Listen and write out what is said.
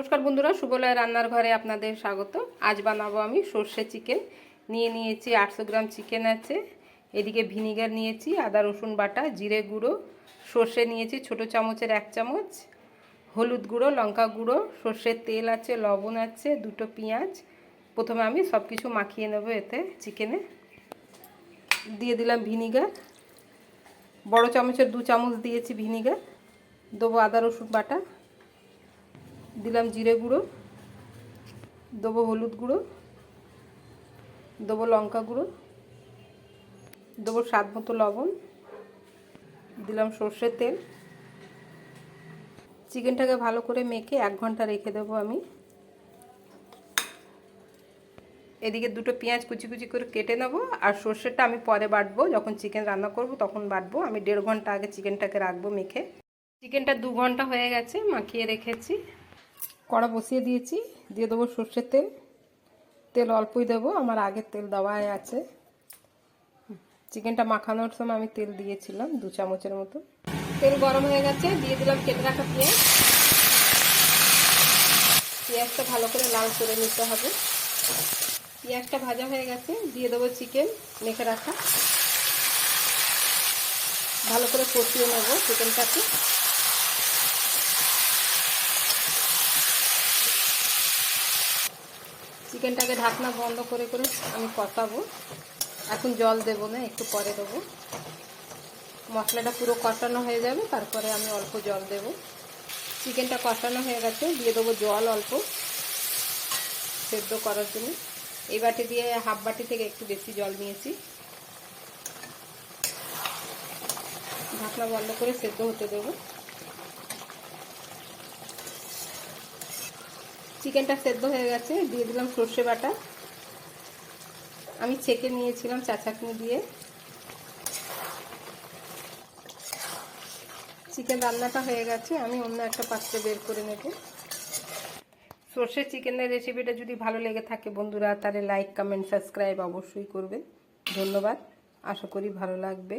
নমস্কার বন্ধুরা সুবলয় রান্নার ঘরে আপনাদের স্বাগত। আজ বানাবো আমি সর্ষে চিকেন। নিয়ে নিয়েছি আটশো গ্রাম চিকেন আছে। এদিকে ভিনিগার নিয়েছি, আদা, রসুন বাটা, জিরে গুঁড়ো। সর্ষে নিয়েছি ছোট চামচের এক চামচ। হলুদ গুঁড়ো, লঙ্কা গুঁড়ো, সর্ষের তেল আছে, লবণ আছে, দুটো পেঁয়াজ। প্রথমে আমি সব কিছু মাখিয়ে নেব এতে চিকেনে। দিয়ে দিলাম ভিনিগার। বড় চামচের দু চামচ দিয়েছি ভিনিগার। দেবো আদা, রসুন বাটা। দিলাম জিরে গুঁড়ো, দেবো হলুদ গুঁড়ো, দেবো লঙ্কা গুঁড়ো, দেবো স্বাদ মতো লবণ, দিলাম সর্ষের তেল। চিকেনটাকে ভালো করে মেখে এক ঘণ্টা রেখে দেবো আমি। এদিকে দুটো পেঁয়াজ কুচি কুচি করে কেটে নেব, আর সর্ষেটা আমি পরে বাটবো। যখন চিকেন রান্না করব তখন বাটবো। আমি দেড় ঘণ্টা আগে চিকেনটাকে রাখব মেখে। চিকেনটা দু ঘণ্টা হয়ে গেছে, মাখিয়ে রেখেছি। কড়া বসিয়ে দিয়েছি। দিয়ে দেবো সর্ষের তেল। তেল অল্পই দেবো, আমার আগের তেল দেওয়াই আছে। চিকেনটা মাখানোর সময় আমি তেল দিয়েছিলাম, দু চামচের মতো। তেল গরম হয়ে গেছে, দিয়ে দিলাম কেটে রাখা পেঁয়াজ। পেঁয়াজটা ভালো করে লাল করে নিতে হবে। পেঁয়াজটা ভাজা হয়ে গেছে, দিয়ে দেবো চিকেন মেখে রাখা। ভালো করে কষিয়ে নেব চিকেনটাকে। চিকেনটাকে ঢাকনা বন্ধ করে করে আমি কষাবো। এখন জল দেবো না, একটু পরে দেবো। মশলাটা পুরো কষানো হয়ে যাবে, তারপরে আমি অল্প জল দেব। চিকেনটা কষানো হয়ে গেছে, দিয়ে দেবো জল অল্প সেদ্ধ করার জন্য। এই বাটি দিয়ে হাফ বাটি থেকে একটু বেশি জল নিয়েছি। ঢাকনা বন্ধ করে সেদ্ধ হতে দেবো। চিকেনটা সেদ্ধ হয়ে গেছে, দিয়ে দিলাম সর্ষে বাটা। আমি ছেঁকে নিয়েছিলাম চাচাকনি দিয়ে। চিকেন রান্নাটা হয়ে গেছে, আমি অন্য একটা পাত্রে বের করে নেব। সর্ষে চিকেনের রেসিপিটা যদি ভালো লেগে থাকে বন্ধুরা, তাহলে লাইক কমেন্ট সাবস্ক্রাইব অবশ্যই করবেন ধন্যবাদ, আশা করি ভালো লাগবে।